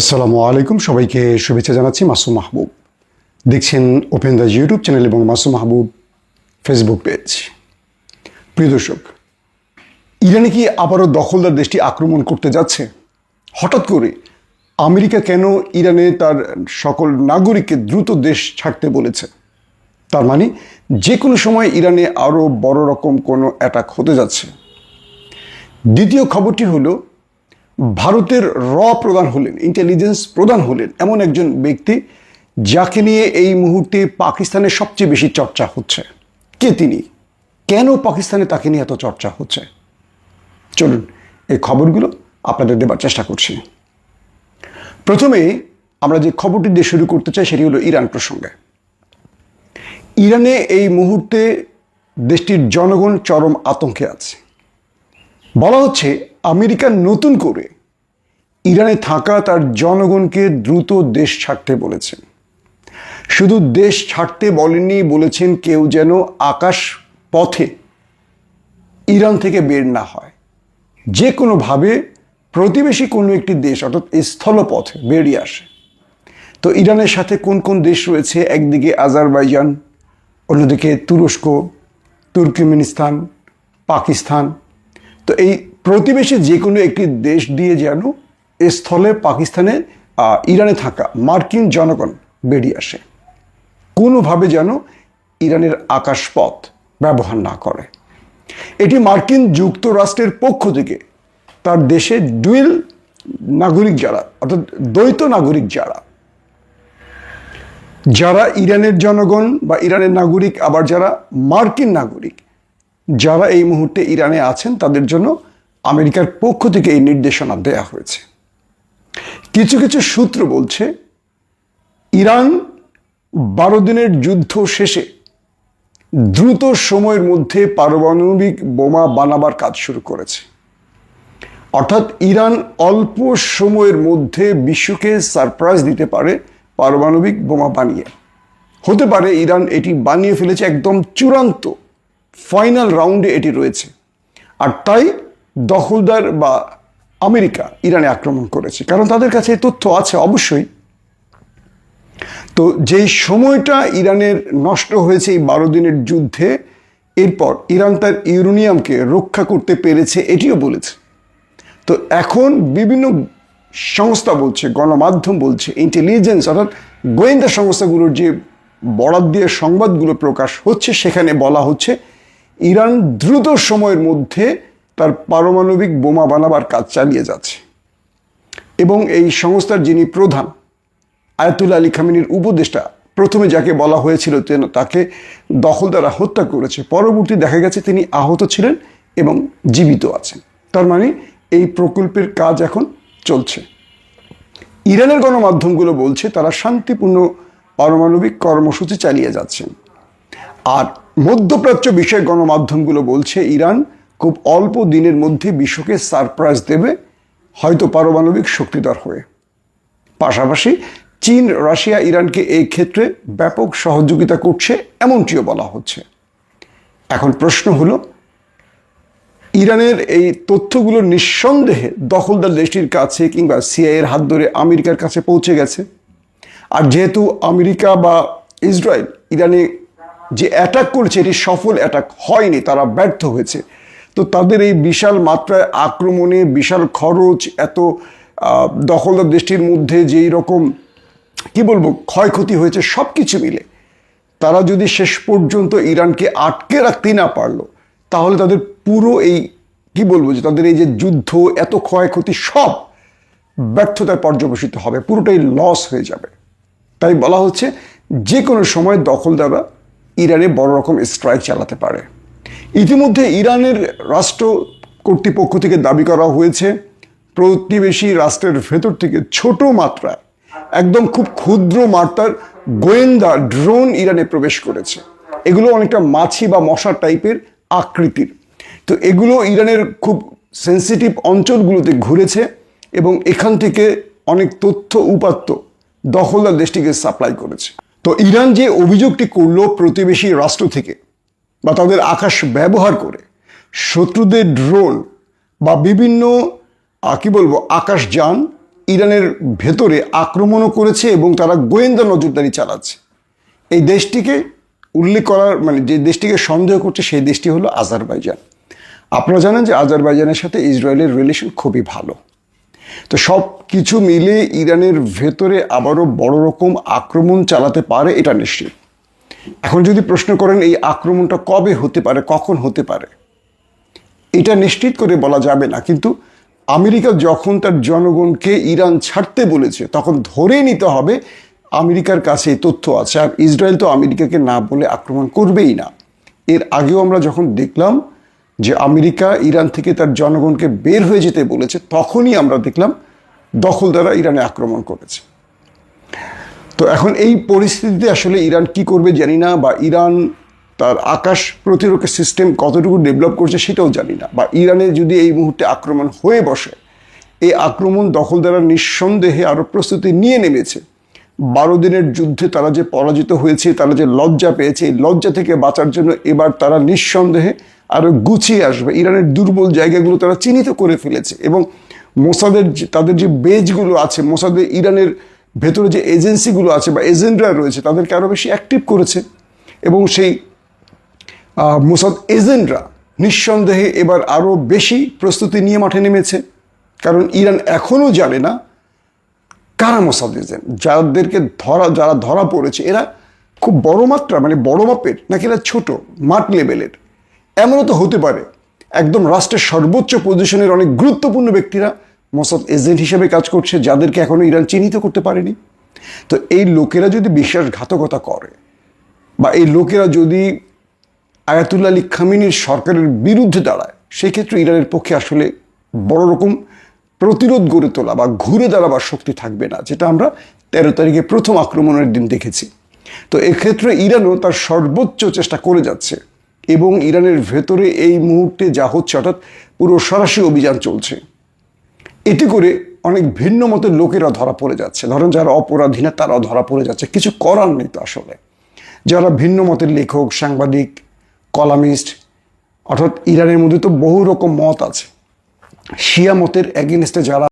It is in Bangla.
আসসালামু আলাইকুম। সবাইকে শুভেচ্ছা জানাচ্ছি মাসুম মাহবুব। দেখছেন ওপেন দ্য ইউটিউব চ্যানেল এবং মাসুম মাহবুব ফেসবুক পেজ প্রিয় দর্শক, ইরানে কি আবারও দখলদার দেশটি আক্রমণ করতে যাচ্ছে? হঠাৎ করে আমেরিকা কেন ইরানে তার সকল নাগরিককে দ্রুত দেশ ছাড়তে বলেছে? তার মানে যে কোনো সময় ইরানে আরও বড় রকম কোনো অ্যাটাক হতে যাচ্ছে। দ্বিতীয় খবরটি হলো ভারতের র প্রধান হলেন ইন্টেলিজেন্স প্রধান হলেন এমন একজন ব্যক্তি যাকে নিয়ে এই মুহূর্তে পাকিস্তানের সবচেয়ে বেশি চর্চা হচ্ছে। কে তিনি? কেন পাকিস্তানে তাকে নিয়ে এত চর্চা হচ্ছে? চলুন এই খবরগুলো আপনাদের দেবার চেষ্টা করছি। প্রথমে আমরা যে খবরটি দিয়ে শুরু করতে চাই সেটি হলো ইরান প্রসঙ্গে। ইরানে এই মুহূর্তে দেশটির জনগণ চরম আতঙ্কে আছে। বলা হচ্ছে আমেরিকা নতুন করে ইরানে থাকা তার জনগণকে দ্রুত দেশ ছাড়তে বলেছেন শুধু দেশ ছাড়তে বলেননি, বলেছেন কেউ যেন আকাশ পথে ইরান থেকে বের না হয়। যে কোনোভাবে প্রতিবেশী কোনো একটি দেশ, অর্থাৎ স্থলপথে বেরিয়ে আসে। তো ইরানের সাথে কোন কোন দেশ রয়েছে? একদিকে আজারবাইজান, অন্যদিকে তুরস্ক, তুর্কিমিনিস্তান, পাকিস্তান। তো এই প্রতিবেশী যে কোনো একটি দেশ দিয়ে যেন স্থলে পাকিস্তানে ইরানে থাকা মার্কিন জনগণ বেরিয়ে আসে। কোনোভাবে যেন ইরানের আকাশপথ ব্যবহার না করে। এটি মার্কিন যুক্তরাষ্ট্রের পক্ষ থেকে তার দেশে ডুয়েল নাগরিক যারা, অর্থাৎ দ্বৈত নাগরিক যারা যারা ইরানের জনগণ বা ইরানের নাগরিক, আবার যারা মার্কিন নাগরিক, যারা এই মুহূর্তে ইরানে আছেন, তাদের জন্য আমেরিকার পক্ষ থেকে এই নির্দেশনা দেয়া হয়েছে। কিছু কিছু সূত্র বলছে, ইরান বারো দিনের যুদ্ধ শেষে দ্রুত সময়ের মধ্যে পারমাণবিক বোমা বানাবার কাজ শুরু করেছে। অর্থাৎ ইরান অল্প সময়ের মধ্যে বিশ্বকে সারপ্রাইজ দিতে পারে পারমাণবিক বোমা বানিয়ে। হতে পারে ইরান এটি বানিয়ে ফেলেছে একদম চূড়ান্ত ফাইনাল রাউন্ডে এটি রয়েছে। আর তাই দখলদার বা আমেরিকা ইরানে আক্রমণ করেছে। কারণ তাদের কাছে এই তথ্য আছে অবশ্যই। তো যেই সময়টা ইরানের নষ্ট হয়েছে এই বারো দিনের যুদ্ধে, এরপর ইরান তার ইউরেনিয়ামকে রক্ষা করতে পেরেছে এটিও বলেছে। তো এখন বিভিন্ন সংস্থা বলছে, গণমাধ্যম বলছে ইন্টেলিজেন্স অর্থাৎ গোয়েন্দা সংস্থাগুলোর যে বরাদ দিয়ে সংবাদগুলো প্রকাশ হচ্ছে, সেখানে বলা হচ্ছে, ইরান দ্রুত সময়ের মধ্যে তার পারমাণবিক বোমা বানাবার কাজ চালিয়ে যাচ্ছে। এবং এই সংস্থার যিনি প্রধান, আয়াতুল্লাহ আলী খামিনীর উপদেষ্টা, প্রথমে যাকে বলা হয়েছিল তেন তাকে দখলদারা হত্যা করেছে। পরবর্তী দেখা গেছে তিনি আহত ছিলেন এবং জীবিত আছেন। তার মানে এই প্রকল্পের কাজ এখন চলছে। ইরানের গণমাধ্যমগুলো বলছে তারা শান্তিপূর্ণ পারমাণবিক কর্মসূচি চালিয়ে যাচ্ছেন। আর মধ্যপ্রাচ্য বিষয়ে গণমাধ্যমগুলো বলছে ইরান খুব অল্প দিনের মধ্যে বিশ্বকে সারপ্রাইজ দেবে হয়তো পারমাণবিক শক্তিধর হয়ে। পাশাপাশি চীন, রাশিয়া, ইরানকে এই ক্ষেত্রে ব্যাপক সহযোগিতা করছে এমনটিও বলা হচ্ছে। এখন প্রশ্ন হলো, ইরানের এই তথ্যগুলো নিঃসন্দেহে দখলদার দেশটির কাছে কিংবা সিআইয়ের হাত ধরে আমেরিকার কাছে পৌঁছে গেছে। আর যেহেতু আমেরিকা বা ইসরায়েল ইরানে যে অ্যাটাক করেছে, এটি সফল অ্যাটাক হয়নি, তারা ব্যর্থ হয়েছে। তো তাদের এই বিশাল মাত্রায় আক্রমণে বিশাল খরচ, এত দখলদার দেশটির মধ্যে যেই রকম, কি বলব, ক্ষয়ক্ষতি হয়েছে সব কিছু মিলে, তারা যদি শেষ পর্যন্ত ইরানকে আটকে রাখতেই না পারল, তাহলে তাদের পুরো এই, কি বলব, যে তাদের এই যে যুদ্ধ, এত ক্ষয়ক্ষতি সব ব্যর্থতায় পর্যবেসিত হবে, পুরোটাই লস হয়ে যাবে। তাই বলা হচ্ছে যে কোনো সময় দখলদাররা ইরানে বড় রকম স্ট্রাইক চালাতে পারে। ইতিমধ্যে ইরানের রাষ্ট্র কর্তৃপক্ষ থেকে দাবি করা হয়েছে, প্রতিবেশী রাষ্ট্রের ভেতর থেকে ছোট মাত্রায়, একদম খুব ক্ষুদ্র মাত্রার গোয়েন্দা ড্রোন ইরানে প্রবেশ করেছে। এগুলো অনেকটা মাছি বা মশা টাইপের আকৃতির। তো এগুলো ইরানের খুব সেন্সিটিভ অঞ্চলগুলোতে ঘুরেছে এবং এখান থেকে অনেক তথ্য উপাত্ত দখলদার দেশটিকে সাপ্লাই করেছে। তো ইরান যে অভিযোগটি করল প্রতিবেশী রাষ্ট্র থেকে বা তাদের আকাশ ব্যবহার করে, শত্রুদের ড্রোন বা বিভিন্ন কী বলব, আকাশযান ইরানের ভেতরে আক্রমণও করেছে এবং তারা গোয়েন্দা নজরদারি চালাচ্ছে। এই দেশটিকে উল্লেখ করার মানে যে দেশটিকে সন্দেহ করছে সেই দেশটি হলো আজারবাইজান। আপনারা জানেন যে আজারবাইজানের সাথে ইসরায়েলের রিলেশন খুবই ভালো। তো সব কিছু মিলে ইরানের ভেতরে আবারও বড় রকম আক্রমণ চালাতে পারে এটা নিশ্চিত। এখন যদি প্রশ্ন করেন এই আক্রমণটা কবে হতে পারে, কখন হতে পারে, এটা নিশ্চিত করে বলা যাবে না। কিন্তু আমেরিকা যখন তার জনগণকে ইরান ছাড়তে বলেছে, তখন ধরে নিতে হবে আমেরিকার কাছে এই তথ্য আছে। আর ইসরায়েল তো আমেরিকাকে না বলে আক্রমণ করবেই না। এর আগেও আমরা যখন দেখলাম যে আমেরিকা ইরান থেকে তার জনগণকে বের হয়ে যেতে বলেছে, তখনই আমরা দেখলাম দখলদারা ইরানে আক্রমণ করেছে। তো এখন এই পরিস্থিতিতে আসলে ইরান কি করবে জানি না, বা ইরান তার আকাশ প্রতিরক্ষা সিস্টেম কতটুকু ডেভেলপ করছে সেটাও জানি না, বা ইরানে যদি এই মুহূর্তে আক্রমণ হয়ে বসে, এই আক্রমণ দখলদারা নিঃসন্দেহে আরও প্রস্তুতি নিয়ে নেমেছে। বারো দিনের যুদ্ধে তারা যে পরাজিত হয়েছে, তারা যে লজ্জা পেয়েছে, এই লজ্জা থেকে বাঁচার জন্য এবার তারা নিঃসন্দেহে আরও গুছিয়ে আসবে। ইরানের দুর্বল জায়গাগুলো তারা চিহ্নিত করে ফেলেছে এবং মোসাদের তাদের যে বেজগুলো আছে মোসাদের ইরানের ভেতরে যে এজেন্সিগুলো আছে বা এজেন্টরা রয়েছে, তাদেরকে আরও বেশি অ্যাক্টিভ করেছে এবং সেই মোসাদ এজেন্টরা নিঃসন্দেহে এবার আরও বেশি প্রস্তুতি নিয়ে মাঠে নেমেছে। কারণ ইরান এখনও জানে না কারা মোসাদ এজেন্ট। যাদেরকে ধরা, যারা ধরা পড়েছে, এরা খুব বড় মাত্রা মানে বড় মাপের, নাকি এরা ছোট, মাঠ লেভেলের। এমনও তো হতে পারে, একদম রাষ্ট্রের সর্বোচ্চ পজিশনের অনেক গুরুত্বপূর্ণ ব্যক্তিরা মোসাদ এজেন্ট হিসেবে কাজ করছে, যাদেরকে এখনও ইরান চিহ্নিত করতে পারেনি। তো এই লোকেরা যদি বিশ্বাসঘাতকতা করে, বা এই লোকেরা যদি আয়াতুল্লাহ আলী খামিনীর সরকারের বিরুদ্ধে দাঁড়ায়, সেক্ষেত্রে ইরানের পক্ষে আসলে বড় রকম প্রতিরোধ গড়ে তোলা বা ঘুরে দাঁড়াবার শক্তি থাকবে না, যেটা আমরা তেরো তারিখে প্রথম আক্রমণের দিন দেখেছি। তো এক্ষেত্রে ইরানও তার সর্বোচ্চ চেষ্টা করে যাচ্ছে, এবং ইরানের ভেতরে এই মুহূর্তে যা হচ্ছে, অর্থাৎ পুরো সরাসরি অভিযান চলছে। এতে করে অনেক ভিন্ন মতের লোকেরা ধরা পড়ে যাচ্ছে। ধরেন যারা অপরাধী না, তারাও ধরা পড়ে যাচ্ছে। কিছু করার নেই তো আসলে। যারা ভিন্ন মতের লেখক, সাংবাদিক, কলামিস্ট, অর্থাৎ ইরানের মধ্যে তো বহু রকম মত আছে। শিয়া মতের এগেনস্টে যারা